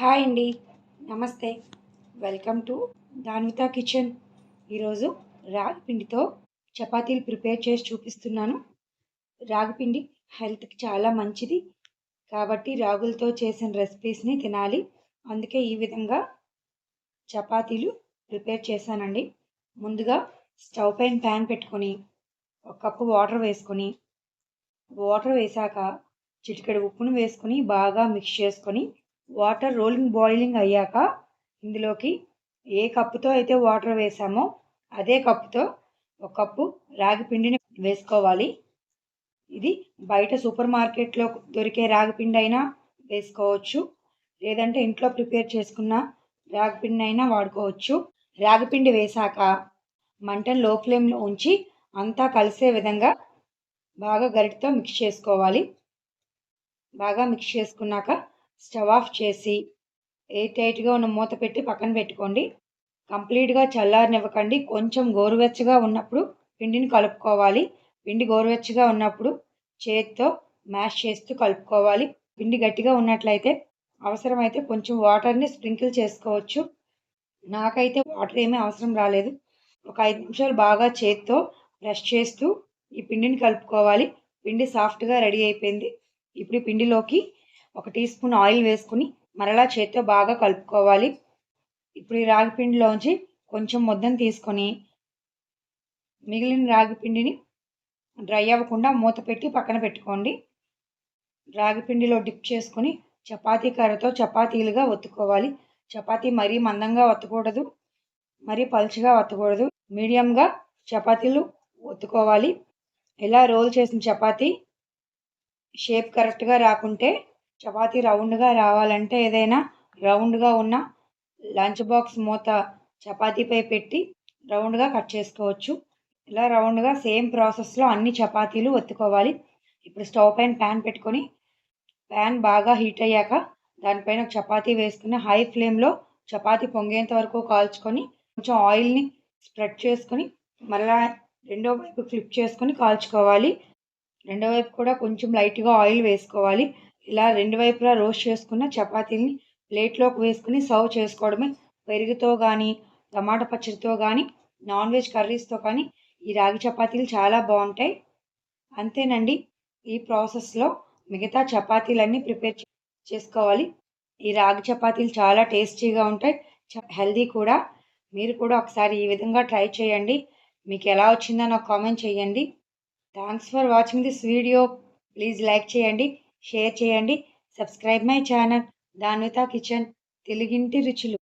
Hi అండి. నమస్తే. Welcome to Danvitha kitchen. ఈరోజు రాగి పిండితో చపాతీలు ప్రిపేర్ చేసి చూపిస్తున్నాను. రాగిపిండి హెల్త్కి చాలా మంచిది. కాబట్టి రాగులతో చేసిన రెసిపీస్ని తినాలి. అందుకే ఈ విధంగా చపాతీలు ప్రిపేర్ చేశానండి. ముందుగా స్టవ్ పైన ప్యాన్ పెట్టుకొని ఒక కప్పు వాటర్ వేసుకొని వాటర్ వేసాక చిటికెడు ఉప్పును వేసుకొని బాగా మిక్స్ చేసుకొని వాటర్ రోలింగ్ బాయిలింగ్ అయ్యాక ఇందులోకి ఏ కప్పుతో అయితే వాటర్ వేసామో అదే కప్పుతో ఒక కప్పు రాగి పిండిని వేసుకోవాలి. ఇది బయట సూపర్ మార్కెట్లో దొరికే రాగి పిండి అయినా వేసుకోవచ్చు. లేదంటే ఇంట్లో ప్రిపేర్ చేసుకున్న రాగి పిండి అయినా వాడుకోవచ్చు. రాగి పిండి వేసాక మంటను లో ఫ్లేమ్లో ఉంచి అంతా కలిసే విధంగా బాగా గరిటితో మిక్స్ చేసుకోవాలి. బాగా మిక్స్ చేసుకున్నాక స్టవ్ ఆఫ్ చేసి ఎయిట్ ఎయిట్గా ఉన్న మూత పెట్టి పక్కన పెట్టుకోండి. కంప్లీట్గా చల్లారనివ్వకండి. కొంచెం గోరువెచ్చగా ఉన్నప్పుడు పిండిని కలుపుకోవాలి. పిండి గోరువెచ్చగా ఉన్నప్పుడు చేతితో మ్యాష్ చేస్తూ కలుపుకోవాలి. పిండి గట్టిగా ఉన్నట్లయితే అవసరమైతే కొంచెం వాటర్ని స్ప్రింకిల్ చేసుకోవచ్చు. నాకైతే వాటర్ ఏమీ అవసరం రాలేదు. ఒక ఐదు నిమిషాలు బాగా చేతితో బ్రష్ చేస్తూ ఈ పిండిని కలుపుకోవాలి. పిండి సాఫ్ట్గా రెడీ అయిపోయింది. ఇప్పుడు పిండిలోకి ఒక టీ స్పూన్ ఆయిల్ వేసుకుని మరలా చేతితో బాగా కలుపుకోవాలి. ఇప్పుడు ఈ రాగి పిండిలోంచి కొంచెం ముద్దను తీసుకొని మిగిలిన రాగి పిండిని డ్రై అవ్వకుండా మూత పెట్టి పక్కన పెట్టుకోండి. రాగి పిండిలో డిప్ చేసుకొని చపాతీ కర్రతో చపాతీలుగా ఒత్తుకోవాలి. చపాతీ మరీ మందంగా ఒత్తకూడదు మరీ పలుచగా ఒత్తకూడదు. మీడియంగా చపాతీలు ఒత్తుకోవాలి. ఇలా రోల్ చేసిన చపాతీ షేప్ కరెక్ట్గా రాకుంటే చపాతీ రౌండ్గా రావాలంటే ఏదైనా రౌండ్గా ఉన్న లంచ్ బాక్స్ మూత చపాతీపై పెట్టి రౌండ్గా కట్ చేసుకోవచ్చు. ఇలా రౌండ్గా సేమ్ ప్రాసెస్లో అన్ని చపాతీలు ఒత్తుకోవాలి. ఇప్పుడు స్టవ్ పైన ప్యాన్ పెట్టుకొని ప్యాన్ బాగా హీట్ అయ్యాక దానిపైన చపాతీ వేసుకుని హై ఫ్లేమ్లో చపాతీ పొంగేంత వరకు కాల్చుకొని కొంచెం ఆయిల్ని స్ప్రెడ్ చేసుకొని మళ్ళా రెండో వైపు ఫ్లిప్ చేసుకొని కాల్చుకోవాలి. రెండో వైపు కూడా కొంచెం లైట్గా ఆయిల్ వేసుకోవాలి. ఇలా రెండు వైపులా రోస్ట్ చేసుకున్న చపాతీని ప్లేట్లోకి వేసుకుని సర్వ్ చేసుకోవడమే. పెరుగుతో కానీ టమాటా పచ్చడితో కానీ నాన్ వెజ్ కర్రీస్తో కానీ ఈ రాగి చపాతీలు చాలా బాగుంటాయి. అంతేనండి ఈ ప్రాసెస్లో మిగతా చపాతీలన్నీ ప్రిపేర్ చేసుకోవాలి. ఈ రాగి చపాతీలు చాలా టేస్టీగా ఉంటాయి హెల్దీ కూడా. మీరు కూడా ఒకసారి ఈ విధంగా ట్రై చేయండి. మీకు ఎలా వచ్చిందో నాకు కామెంట్ చేయండి. Thanks for watching this video. Please like చేయండి. షేర్ చేయండి. Subscribe my channel Danutha kitchen తెలుగింటి రుచులు.